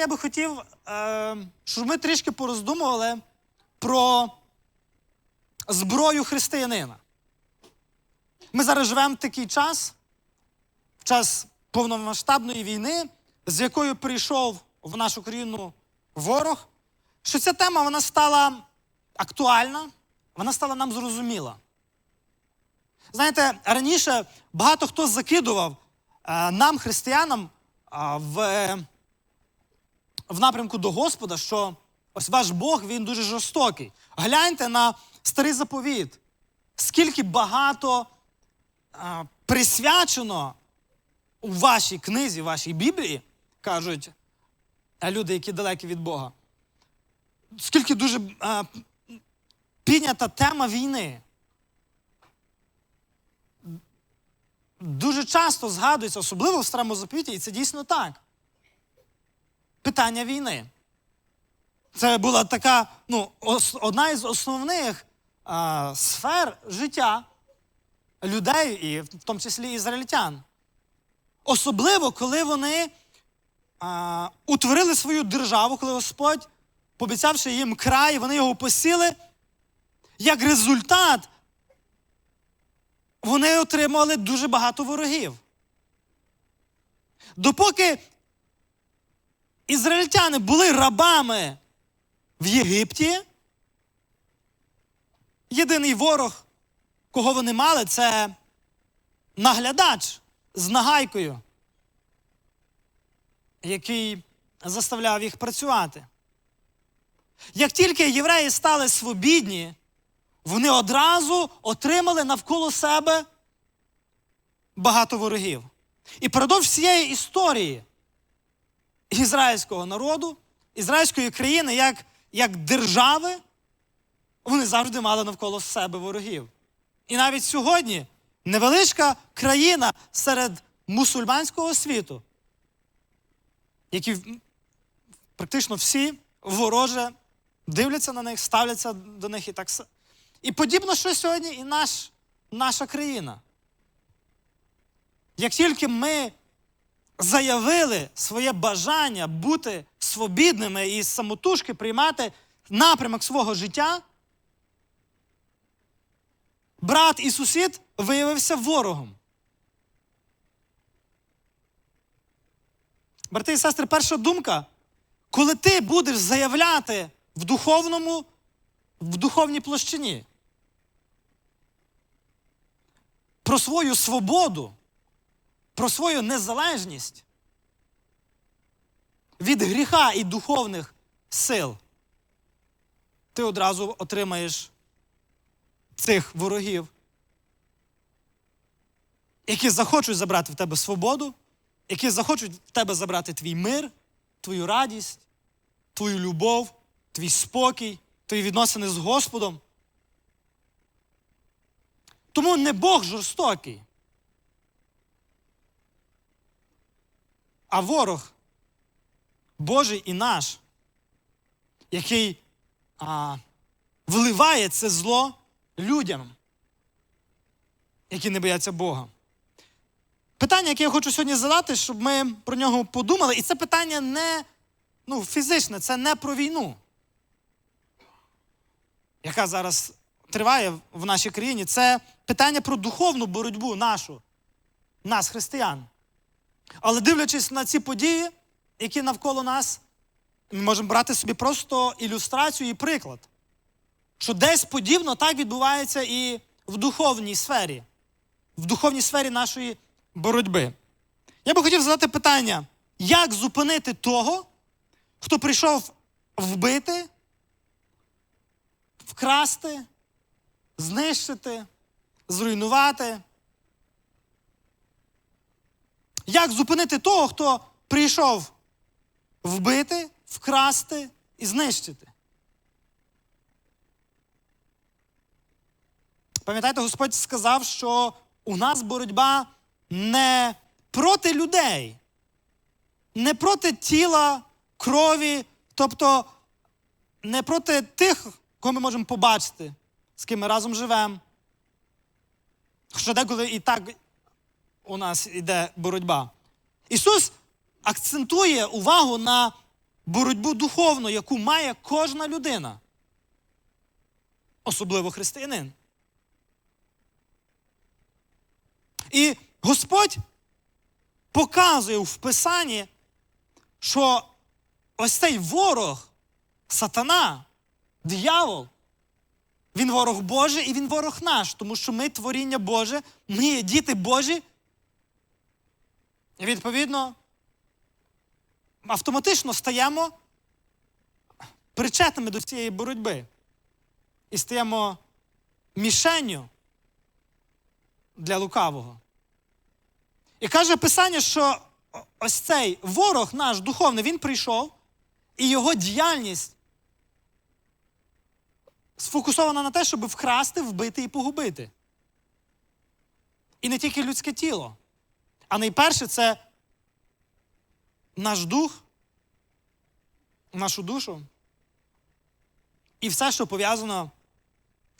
я би хотів, е, щоб ми трішки пороздумували про зброю християнина. Ми зараз живемо в такий час, в час повномасштабної війни, з якою прийшов в нашу країну ворог, що ця тема вона стала актуальна, вона стала нам зрозуміла. Знаєте, раніше багато хто закидував е, нам, християнам, е, в, в напрямку до Господа, що ось ваш Бог, він дуже жорстокий. Гляньте на старий заповіт, скільки багато е, присвячено у вашій книзі, вашій Біблії, кажуть е, люди, які далекі від Бога. Скільки дуже е, піднята тема війни. Дуже часто згадується, особливо в старому заповіті, і це дійсно так. Питання війни. Це була така, ну, одна із основних а, сфер життя людей, і в тому числі ізраїльтян. Особливо, коли вони а, утворили свою державу, коли Господь, пообіцявши їм край, вони його посіли. Як результат, вони отримали дуже багато ворогів. Допоки ізраїльтяни були рабами в Єгипті, єдиний ворог, кого вони мали, це наглядач з нагайкою, який заставляв їх працювати. Як тільки євреї стали свобідні, вони одразу отримали навколо себе багато ворогів. І продовж всієї історії ізраїльського народу, ізраїльської країни, як, як держави, вони завжди мали навколо себе ворогів. І навіть сьогодні невеличка країна серед мусульманського світу, які практично всі вороже дивляться на них, ставляться до них і так і подібно, що сьогодні і наш, наша країна. Як тільки ми заявили своє бажання бути свобідними і самотужки приймати напрямок свого життя, брат і сусід виявився ворогом. Брати і сестри, перша думка, коли ти будеш заявляти в духовному, в духовній площині про свою свободу, про свою незалежність від гріха і духовних сил, ти одразу отримаєш цих ворогів, які захочуть забрати в тебе свободу, які захочуть в тебе забрати твій мир, твою радість, твою любов, твій спокій, твої відносини з Господом. Тому не Бог жорстокий, а ворог Божий і наш, який а, вливає це зло людям, які не бояться Бога. Питання, яке я хочу сьогодні задати, щоб ми про нього подумали, і це питання не ну, фізичне, це не про війну, яка зараз триває в нашій країні. Це питання про духовну боротьбу нашу, нас, християн. Але дивлячись на ці події, які навколо нас, ми можемо брати собі просто ілюстрацію і приклад, що десь подібно так відбувається і в духовній сфері, в духовній сфері нашої боротьби. Я би хотів задати питання, як зупинити того, хто прийшов вбити, вкрасти, знищити, зруйнувати? Як зупинити того, хто прийшов вбити, вкрасти і знищити? Пам'ятаєте, Господь сказав, що у нас боротьба не проти людей, не проти тіла, крові, тобто не проти тих, кого ми можемо побачити, з ким ми разом живемо. Що деколи і так у нас йде боротьба. Ісус акцентує увагу на боротьбу духовну, яку має кожна людина, особливо християнин. І Господь показує в Писанні, що ось цей ворог, сатана, диявол, він ворог Божий і він ворог наш, тому що ми творіння Боже, ми є діти Божі. І відповідно, автоматично стаємо причетними до цієї боротьби. І стаємо мішенню для лукавого. І каже Писання, що ось цей ворог наш духовний, він прийшов, і його діяльність сфокусована на те, щоб вкрасти, вбити і погубити. І не тільки людське тіло. А найперше це наш дух, нашу душу і все, що пов'язано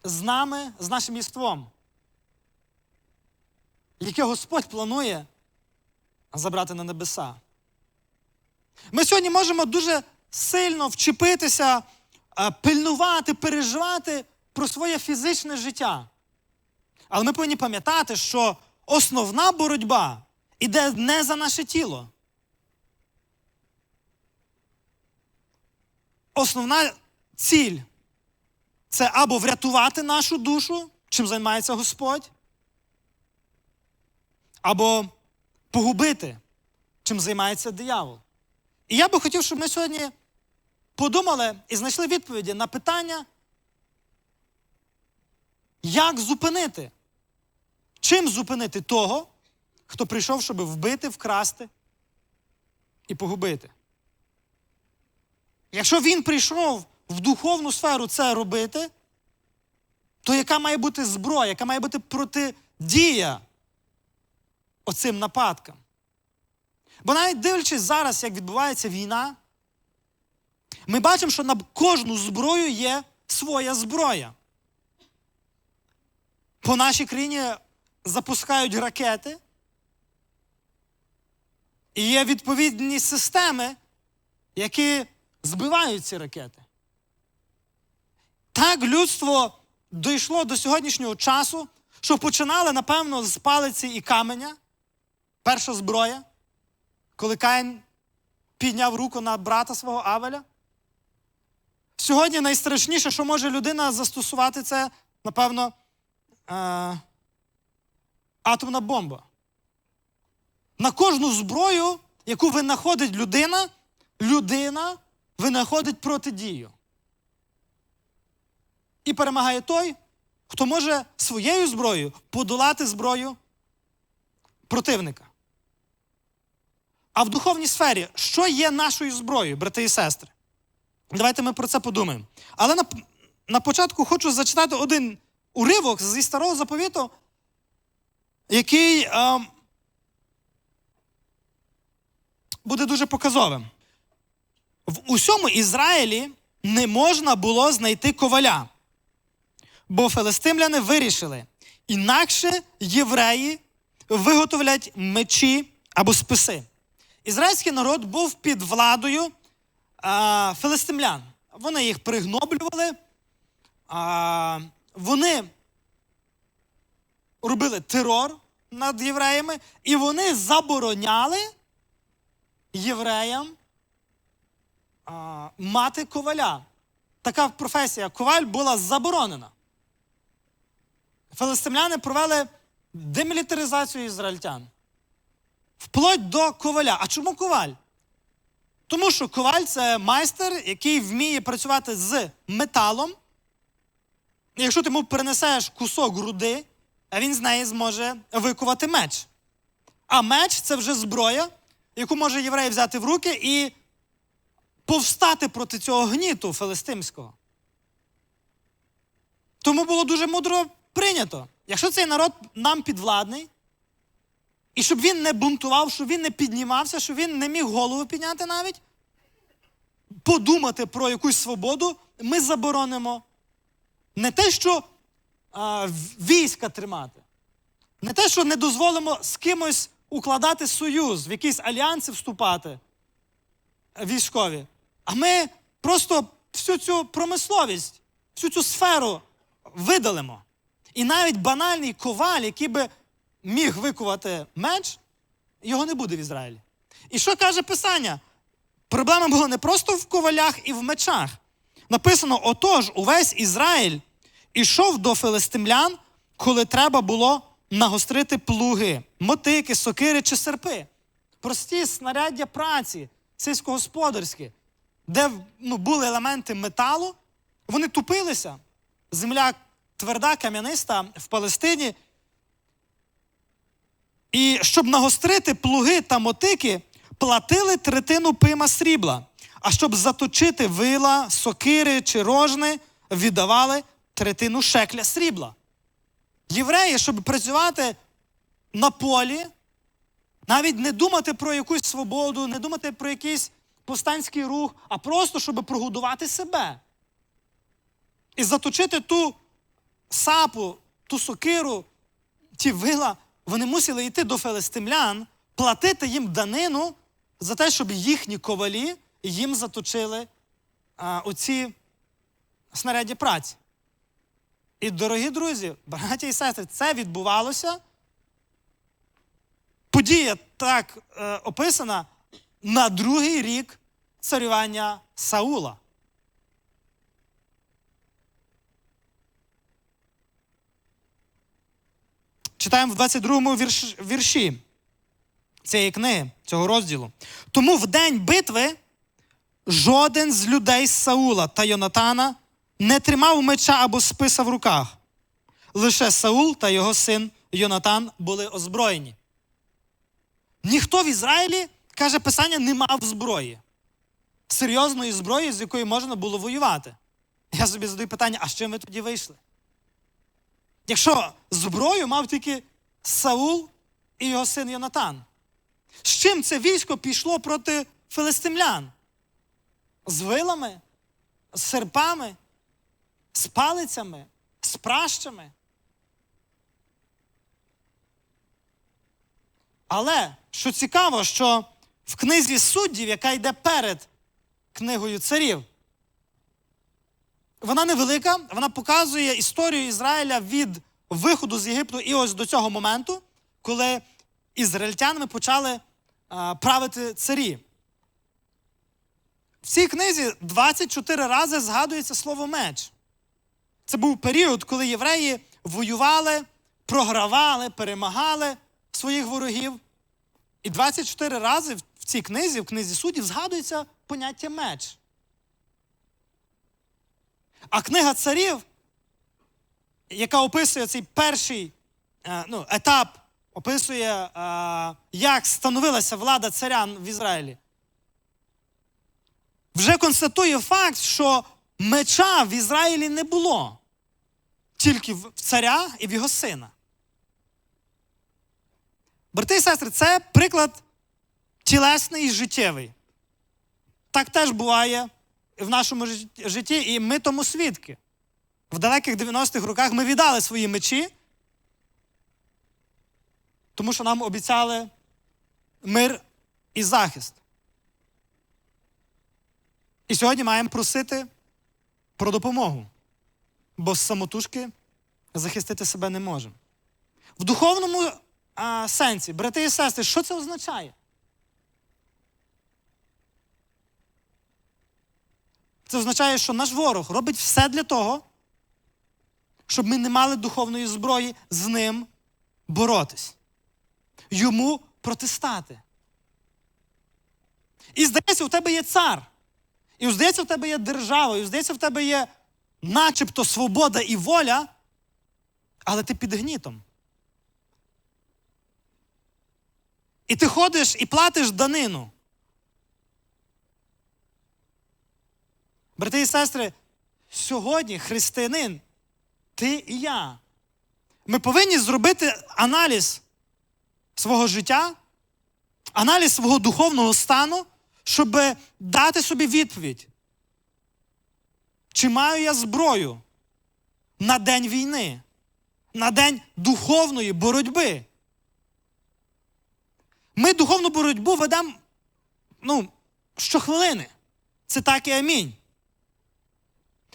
з нами, з нашим єством, яке Господь планує забрати на небеса. Ми сьогодні можемо дуже сильно вчепитися, е, пильнувати, переживати про своє фізичне життя. Але ми повинні пам'ятати, що основна боротьба іде не за наше тіло. Основна ціль це або врятувати нашу душу, чим займається Господь, або погубити, чим займається диявол. І я би хотів, щоб ми сьогодні подумали і знайшли відповіді на питання, як зупинити, чим зупинити того, хто прийшов, щоб вбити, вкрасти і погубити. Якщо він прийшов в духовну сферу це робити, то яка має бути зброя, яка має бути протидія оцим нападкам? Бо навіть дивлячись зараз, як відбувається війна, ми бачимо, що на кожну зброю є своя зброя. По нашій країні запускають ракети, і є відповідні системи, які збивають ці ракети. Так людство дійшло до сьогоднішнього часу, що починали, напевно, з палиці і каменя, перша зброя, коли Каїн підняв руку на брата свого Авеля. Сьогодні найстрашніше, що може людина застосувати, це, напевно, е- атомна бомба. На кожну зброю, яку винаходить людина, людина винаходить протидію. І перемагає той, хто може своєю зброєю подолати зброю противника. А в духовній сфері, що є нашою зброєю, брати і сестри? Давайте ми про це подумаємо. Але на, на початку хочу зачитати один уривок зі старого заповіту, який е, буде дуже показовим. В усьому Ізраїлі не можна було знайти коваля, бо филистимляни вирішили, інакше євреї виготовлять мечі або списи. Ізраїльський народ був під владою а, филистимлян. Вони їх пригноблювали, а, вони робили терор над євреями, і вони забороняли євреям а, мати коваля. Така професія коваль була заборонена. Филистимляни провели демілітаризацію ізраїльтян. Вплоть до коваля. А чому коваль? Тому що коваль це майстер, який вміє працювати з металом. Якщо ти йому перенесеш кусок груди, а він з неї зможе викувати меч. А меч це вже зброя, яку може єврей взяти в руки і повстати проти цього гніту филистимського. Тому було дуже мудро прийнято. Якщо цей народ нам підвладний, і щоб він не бунтував, щоб він не піднімався, щоб він не міг голову підняти навіть, подумати про якусь свободу, ми заборонимо не те, що а, війська тримати, не те, що не дозволимо з кимось укладати союз, в якісь альянси вступати військові, А ми просто всю цю промисловість, всю цю сферу видалимо. І навіть банальний коваль, який би міг викувати меч, його не буде в Ізраїлі. І що каже Писання? Проблема була не просто в ковалях і в мечах. Написано: отож, увесь Ізраїль ішов до филистимлян, коли треба було нагострити плуги, мотики, сокири чи серпи. Прості снаряддя праці, сільськогосподарські, де ну, були елементи металу, вони тупилися. Земля тверда, кам'яниста в Палестині. І щоб нагострити плуги та мотики, платили третину пима срібла. А щоб заточити вила, сокири чи рожни, віддавали третину шекля срібла. Євреї, щоб працювати на полі, навіть не думати про якусь свободу, не думати про якийсь повстанський рух, а просто щоб прогодувати себе. І заточити ту сапу, ту сокиру, ті вила, вони мусили йти до филистимлян, платити їм данину за те, щоб їхні ковалі їм заточили а, оці снаряді праці. І, дорогі друзі, браті і сестри, це відбувалося. Подія так е, описана на другий рік царювання Саула. Читаємо в 22-му вірш, вірші цієї книги, цього розділу. Тому в день битви жоден з людей Саула та Йонатана не тримав меча або списа в руках. Лише Саул та його син Йонатан були озброєні. Ніхто в Ізраїлі, каже Писання, не мав зброї. Серйозної зброї, з якою можна було воювати. Я собі задаю питання, а з чим ви тоді вийшли? Якщо зброю мав тільки Саул і його син Йонатан. З чим це військо пішло проти филистимлян? З вилами, з серпами, з палицями, з пращами. Але що цікаво, що в книзі суддів, яка йде перед книгою царів, вона невелика, вона показує історію Ізраїля від виходу з Єгипту і ось до цього моменту, коли ізраїльтянами почали правити царі. В цій книзі 24 рази згадується слово меч. Це був період, коли євреї воювали, програвали, перемагали своїх ворогів. І 24 рази в цій книзі, в книзі суддів, згадується поняття меч. А книга царів, яка описує цей перший е, ну, етап, описує, е, як становилася влада царя в Ізраїлі, вже констатує факт, що меча в Ізраїлі не було, тільки в царя і в його сина. Брати і сестри, це приклад тілесний і життєвий. Так теж буває в нашому житті, і ми тому свідки. В далеких 90-х роках ми віддали свої мечі, тому що нам обіцяли мир і захист. І сьогодні маємо просити про допомогу, бо самотужки захистити себе не можемо. В духовному а, сенсі, брати і сестри, що це означає? Це означає, що наш ворог робить все для того, щоб ми не мали духовної зброї з ним боротись, йому протистати. І здається, у тебе є цар. І здається, в тебе є держава, і здається, в тебе є начебто свобода і воля, але ти під гнітом. І ти ходиш і платиш данину. Брати і сестри, сьогодні християнин, ти і я. Ми повинні зробити аналіз свого життя, аналіз свого духовного стану, щоб дати собі відповідь. Чи маю я зброю на день війни, на день духовної боротьби? Ми духовну боротьбу ведемо ну, щохвилини. це так і амінь.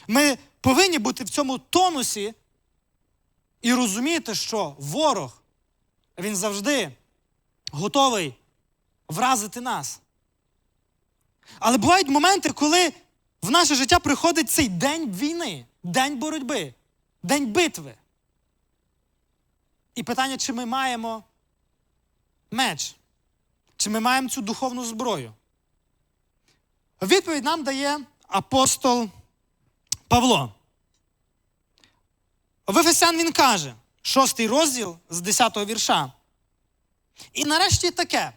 Ми повинні бути в цьому тонусі і розуміти, що ворог, він завжди готовий вразити нас. Але бувають моменти, коли в наше життя приходить цей день війни, день боротьби, день битви. І питання, чи ми маємо меч, чи ми маємо цю духовну зброю. Відповідь нам дає апостол Павло. В Ефесян він каже, шостий розділ з 10 го вірша. І нарешті таке.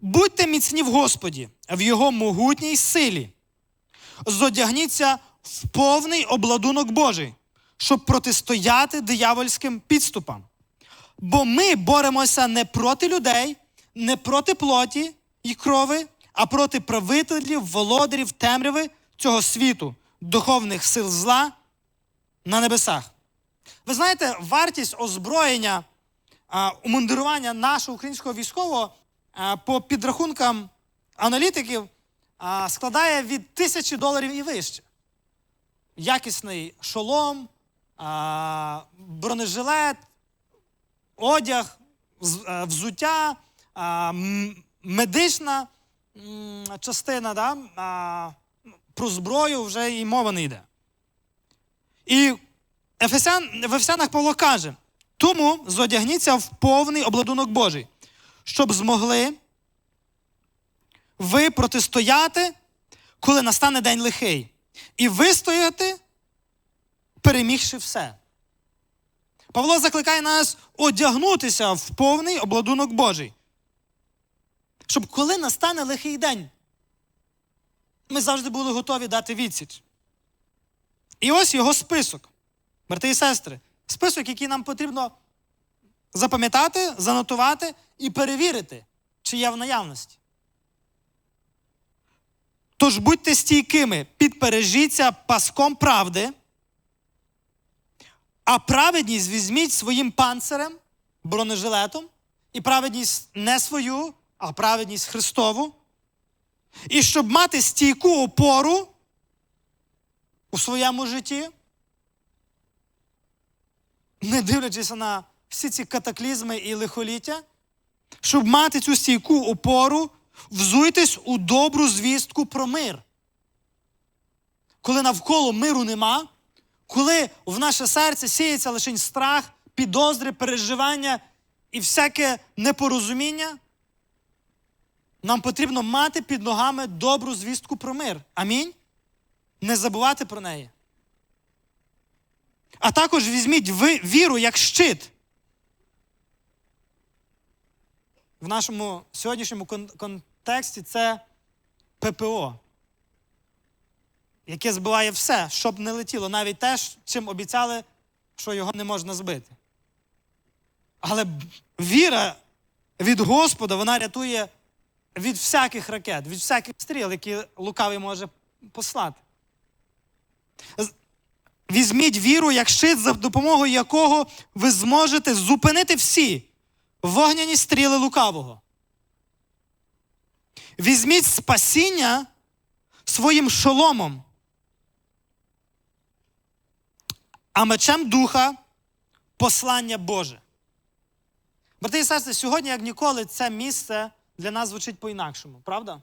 Будьте міцні в Господі, в Його могутній силі. Зодягніться в повний обладунок Божий, щоб протистояти диявольським підступам. Бо ми боремося не проти людей, не проти плоті і крови, а проти правителів, володарів темряви цього світу, духовних сил зла на небесах. Ви знаєте, вартість озброєння, умундирування нашого українського військового по підрахункам аналітиків складає від тисячі доларів і вище. Якісний шолом, бронежилет, одяг, е, взуття, медична частина, да? про зброю вже і мова не йде. І Ефесян, в Ефесянах Павло каже: тому зодягніться в повний обладунок Божий, щоб змогли ви протистояти, коли настане день лихий, і вистояти, перемігши все. Павло закликає нас одягнутися в повний обладунок Божий. Щоб коли настане лихий день, ми завжди були готові дати відсіч. І ось його список, брати і сестри, список, який нам потрібно запам'ятати, занотувати і перевірити, чи є в наявності. Тож будьте стійкими, підпережіться паском правди, а праведність візьміть своїм панцирем, бронежилетом, і праведність не свою, а праведність Христову. І щоб мати стійку опору у своєму житті, не дивлячись на всі ці катаклізми і лихоліття, щоб мати цю стійку опору, взуйтесь у добру звістку про мир. Коли навколо миру нема, коли в наше серце сіється лише страх, підозри, переживання і всяке непорозуміння, нам потрібно мати під ногами добру звістку про мир. Амінь. Не забувати про неї. А також візьміть ви віру як щит. В нашому сьогоднішньому кон- контексті це ППО, яке збиває все, щоб не летіло, навіть те, чим обіцяли, що його не можна збити. Але віра від Господа вона рятує від всяких ракет, від всяких стріл, які лукавий може послати. Візьміть віру як щит, за допомогою якого ви зможете зупинити всі вогняні стріли лукавого. Візьміть спасіння своїм шоломом, а мечем духа послання Боже. Брати і сестри, сьогодні, як ніколи, це місце для нас звучить по-інакшому, правда?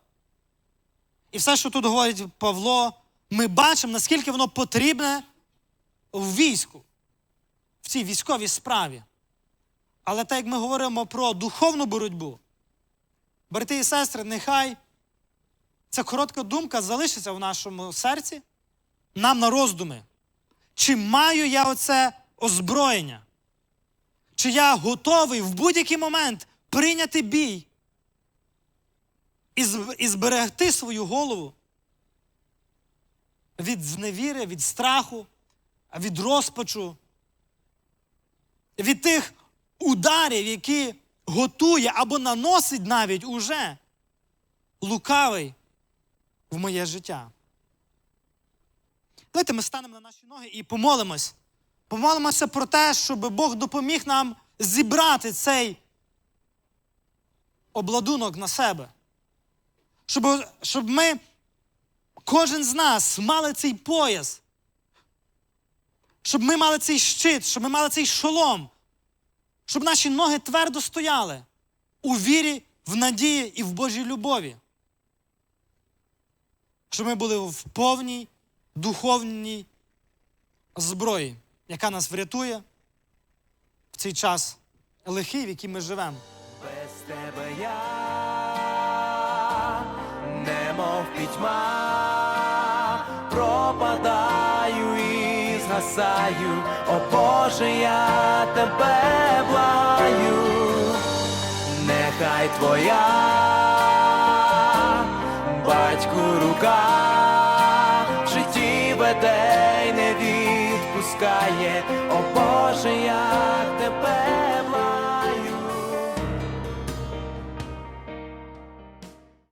І все, що тут говорить Павло, ми бачимо, наскільки воно потрібне в війську, в цій військовій справі. Але так як ми говоримо про духовну боротьбу, брати і сестри, нехай ця коротка думка залишиться в нашому серці, нам на роздуми. Чи маю я оце озброєння? Чи я готовий в будь-який момент прийняти бій і зберегти свою голову від зневіри, від страху, від розпачу, від тих ударів, які готує або наносить навіть уже лукавий в моє життя. Давайте ми станемо на наші ноги і помолимось. Помолимося про те, щоб Бог допоміг нам зібрати цей обладунок на себе. Щоб, щоб ми, кожен з нас мали цей пояс, щоб ми мали цей щит, щоб ми мали цей шолом, щоб наші ноги твердо стояли у вірі, в надії і в Божій любові. Щоб ми були в повній духовній зброї, яка нас врятує в цей час лихий, в який ми живемо. Без тебе я немов пітьма, згасаю, о Боже, я тебе благаю, нехай твоя батьку рука в житті веде й не відпускає, о Боже, я